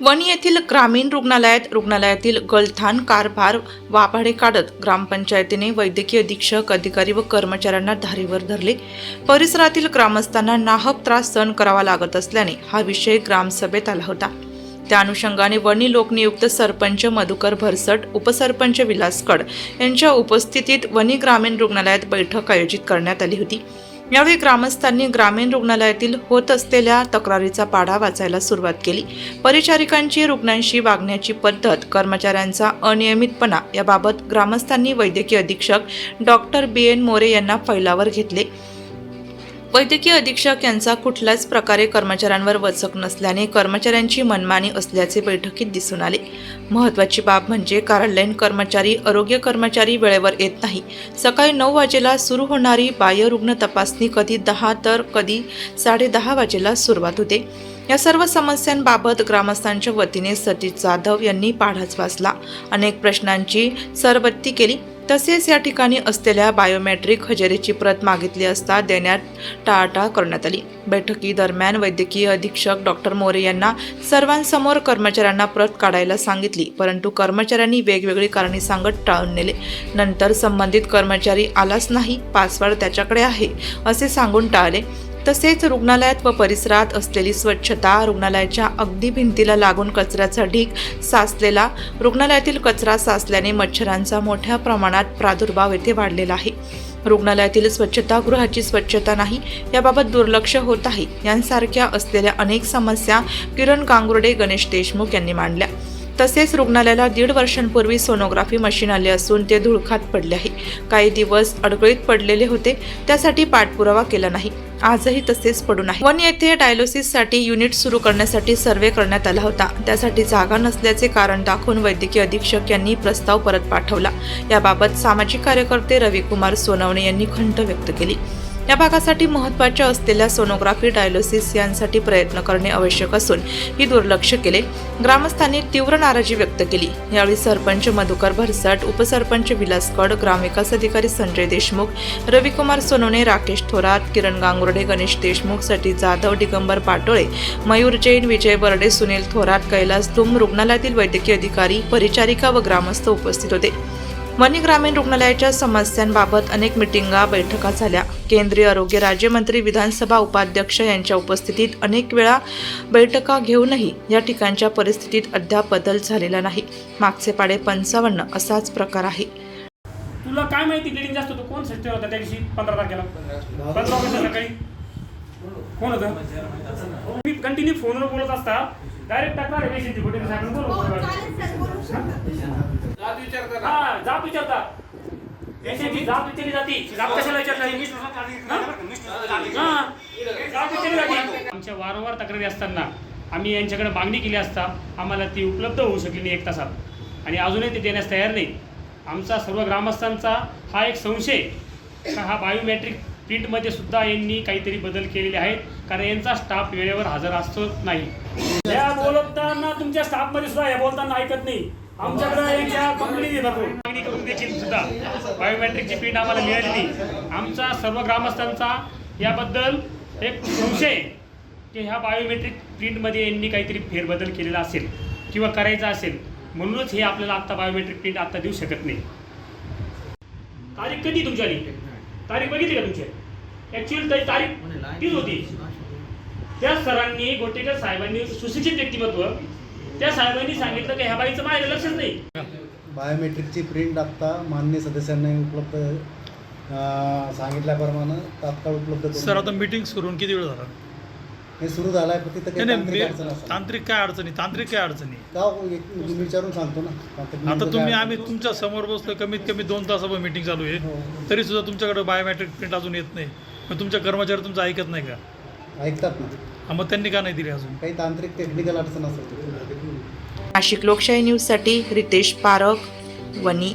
वणी येथील ग्रामीण रुग्णालयात रुग्णालयातील गलथान कारभार वाभाडे काढत ग्रामपंचायतीने वैद्यकीय अधीक्षक अधिकारी व कर्मचाऱ्यांना धारीवर धरले. परिसरातील ग्रामस्थांना नाहक त्रास सहन करावा लागत असल्याने हा विषय ग्रामसभेत आला होता. त्या अनुषंगाने वणी लोकनियुक्त सरपंच मधुकर भरसट उपसरपंच विलास कड यांच्या उपस्थितीत वणी ग्रामीण रुग्णालयात बैठक आयोजित करण्यात आली होती. यावेळी ग्रामस्थांनी ग्रामीण रुग्णालयातील होत असलेल्या तक्रारीचा पाढा वाचायला सुरुवात केली. परिचारिकांची रुग्णांशी वागण्याची पद्धत कर्मचाऱ्यांचा अनियमितपणा याबाबत ग्रामस्थांनी वैद्यकीय अधीक्षक डॉक्टर बी एन मोरे यांना फैलावर घेतले. वैद्यकीय अधीक्षक यांचा कुठल्याच प्रकारे कर्मचाऱ्यांवर वचक नसल्याने कर्मचाऱ्यांची मनमानी असल्याचे बैठकीत दिसून आले. महत्त्वाची बाब म्हणजे कार्यालयीन कर्मचारी आरोग्य कर्मचारी वेळेवर येत नाही. सकाळी नऊ वाजेला सुरू होणारी बाह्यरुग्ण तपासणी कधी दहा तर कधी साडेदहा वाजेला सुरुवात होते. या सर्व समस्यांबाबत ग्रामस्थांच्या वतीने सतीश जाधव यांनी पाढाच वाचला. अनेक प्रश्नांची सरबत्ती केली. तसेच या ठिकाणी असलेल्या बायोमॅट्रिक हजेरीची प्रत मागितली असता देण्यात टाळाटाळ करण्यात आली. बैठकीदरम्यान वैद्यकीय अधीक्षक डॉक्टर मोरे यांना सर्वांसमोर कर्मचाऱ्यांना प्रत काढायला सांगितली परंतु कर्मचाऱ्यांनी वेगवेगळी कारणे सांगत टाळून नेले. नंतर संबंधित कर्मचारी आलाच नाही पासवर्ड त्याच्याकडे आहे असे सांगून टाळले. तसेच रुग्णालयात व परिसरात असलेली स्वच्छता रुग्णालयाच्या अगदी भिंतीला लागून कचऱ्याचा ढीग साचलेला रुग्णालयातील कचरा साचल्याने मच्छरांचा मोठ्या प्रमाणात प्रादुर्भाव येथे वाढलेला आहे. रुग्णालयातील स्वच्छतागृहाची स्वच्छता नाही याबाबत दुर्लक्ष होत आहे. यांसारख्या असलेल्या अनेक समस्या किरण गांगुर्डे गणेश देशमुख यांनी मांडल्या. तसेच रुग्णालयाला दीड वर्षांपूर्वी सोनोग्राफी मशीन आले असून ते धुळखात पडले आहे. काही दिवस अडकळीत पडलेले होते त्यासाठी पाठपुरावा केला नाही. आजही तसेच पडून आहे वन येथे डायलोसिससाठी युनिट सुरू करण्यासाठी सर्वे करण्यात आला होता. त्यासाठी जागा नसल्याचे कारण दाखवून वैद्यकीय अधीक्षक यांनी प्रस्ताव परत पाठवला. याबाबत सामाजिक कार्यकर्ते रविकुमार सोनवणे यांनी खंत व्यक्त केली. या भागासाठी महत्त्वाच्या असलेल्या सोनोग्राफी डायलोसिस यांसाठी प्रयत्न करणे आवश्यक असून ही दुर्लक्ष केले. ग्रामस्थांनी तीव्र नाराजी व्यक्त केली. यावेळी सरपंच मधुकर भरसट उपसरपंच विलास कड ग्रामविकास अधिकारी संजय देशमुख रविकुमार सोनवणे राकेश थोरात किरण गांगुर्डे गणेश देशमुख सटी जाधव दिगंबर पाटोळे मयूर जैन विजय बर्डे सुनील थोरात कैलास धुम रुग्णालयातील वैद्यकीय अधिकारी परिचारिका व ग्रामस्थ उपस्थित होते. वणी ग्रामीण रुग्णालयाच्या समस्यांबाबत अनेक मिटिंगा बैठका झाल्या. केंद्रीय आरोग्य राज्यमंत्री विधानसभा उपाध्यक्ष यांच्या उपस्थितीत अनेक वेळा बैठका घेऊनही या ठिकाणच्या परिस्थितीत अद्याप बदल झालेला नाही. मागचे पाडे पंचावन्न असाच प्रकार आहे. तुला काय माहिती ब्लिडिंग जास्त होतं? कोण सिस्टर होता त्या दिवशी पंधरा तारखेला. पंधरा ऑगस्ट सकाळी. कोण होतं? मी कंटिन्यू फोनवर बोलत असता. डायरेक्ट टाकणार आहे पेशंटची कुठे? बोलत. हा जाब विचारता पेशंटची जाब विचारली जाते. कशाला विचारली आमच्या वारंवार तक्रारी असताना आम्ही यांच्याकडे मागणी केली असता आम्हाला ती उपलब्ध होऊ शकली नाही एक तासात. आणि अजूनही ते देण्यास तयार नाही. आमचा सर्व ग्रामस्थांचा हा एक संशय हा बायोमेट्रिक प्रिंटमध्ये सुद्धा यांनी काहीतरी बदल केलेले आहेत कारण यांचा स्टाफ वेळेवर हजर असतो नाही. या बोलताना तुमच्या स्टाफमध्ये सुद्धा या बोलताना ऐकत नाही. आमच्याकडे यांच्या कंपनी हो. मागणी करून देखील सुद्धा. बायोमेट्रिकची प्रिंट आम्हाला मिळाली नाही. आमचा सर्व ग्रामस्थांचा याबद्दल एक संशय की ह्या बायोमेट्रिक प्रिंटमध्ये यांनी काहीतरी फेरबदल केलेला असेल किंवा करायचा असेल म्हणूनच हे आपल्याला आत्ता बायोमेट्रिक प्रिंट आत्ता देऊ शकत नाही. तारीख कधी तुमच्या तारीख बघितली का तुमची? ॲक्च्युअली तारीख तीच होती. त्या सरांनी गोटेकर साहेबांनी सुशिक्षित व्यक्तिमत्व त्या साहेबांनी सांगितलं की ह्या बाईचं माझ्या लक्षच नाही. बायोमेट्रिकची प्रिंट आत्ता माननीय सदस्यांनी उपलब्ध सांगितल्याप्रमाणे तात्काळ उपलब्ध करून सर आता मीटिंग सुरू. होऊन किती वेळ झाला? हे सुरू झालं आहे पण तिथं नाही काही नाही तांत्रिक अडचण मी- असेल. तांत्रिक काय अडचणी? तांत्रिक काय अडचणी? का हो, एक मी विचारून सांगतो ना. तांत्रिक आता नेमकं तुम्ही काय आम्ही अडचण. तुमच्यासमोर बसलो कमीत कमी दोन तासावर मीटिंग चालू आहे. हो. तरी सुद्धा तुमच्याकडे बायोमेट्रिक प्रिंट अजून येत नाही. मग तुमच्या कर्मचारी तुमचं ऐकत नाही का? ऐकतात ना. हा, मग त्यांनी का नाही दिली अजून? काही तांत्रिक टेक्निकल अडचण असेल नाशिक लोकशाही न्यूजसाठी रितेश पारख वणी